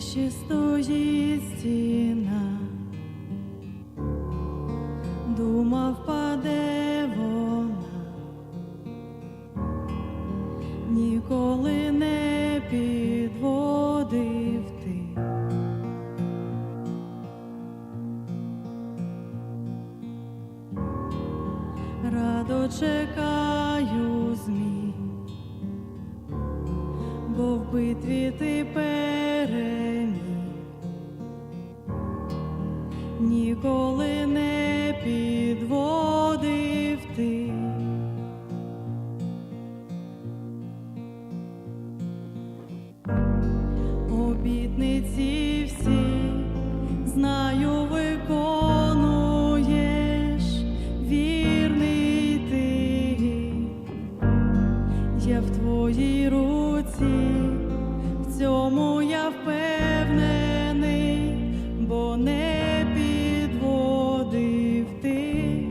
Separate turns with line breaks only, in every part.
ще стоїть стіна, думав, впаде вона, ніколи не підводив ти. Радо чекаю змін, бо в битві ти переміг, Я в твоїй руці, в цьому я впевнений, бо не підводив ти.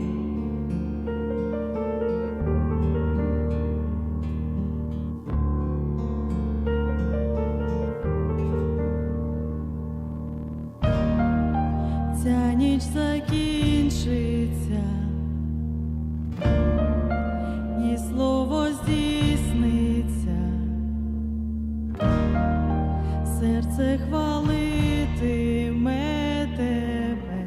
Ця ніч закінчиться, серце хвалитиме тебе.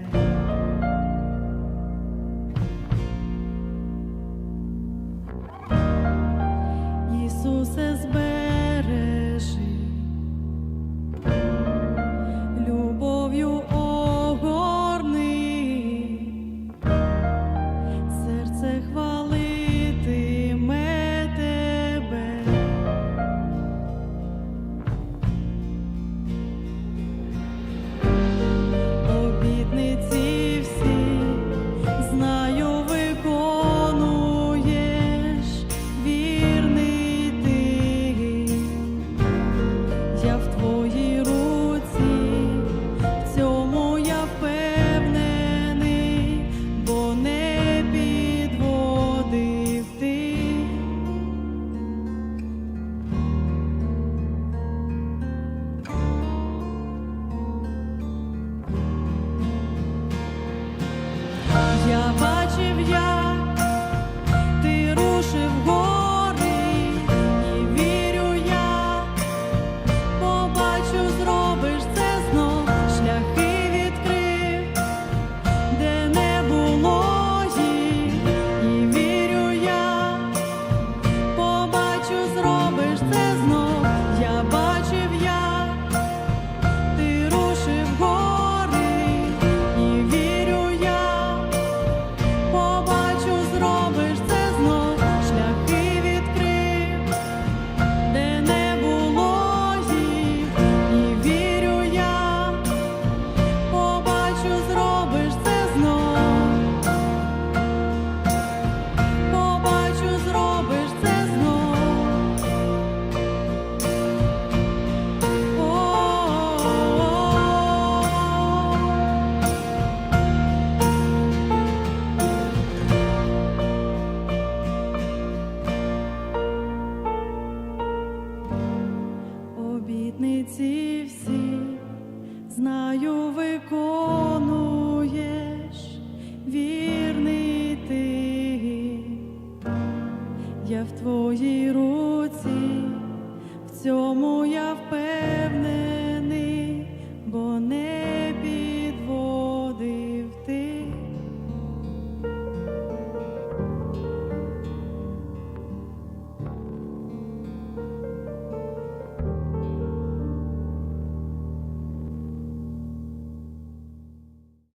Ісусе збережи, знаю, виконуєш вірний ти. Я в твоїй руці, в цьому я впевнений, бо не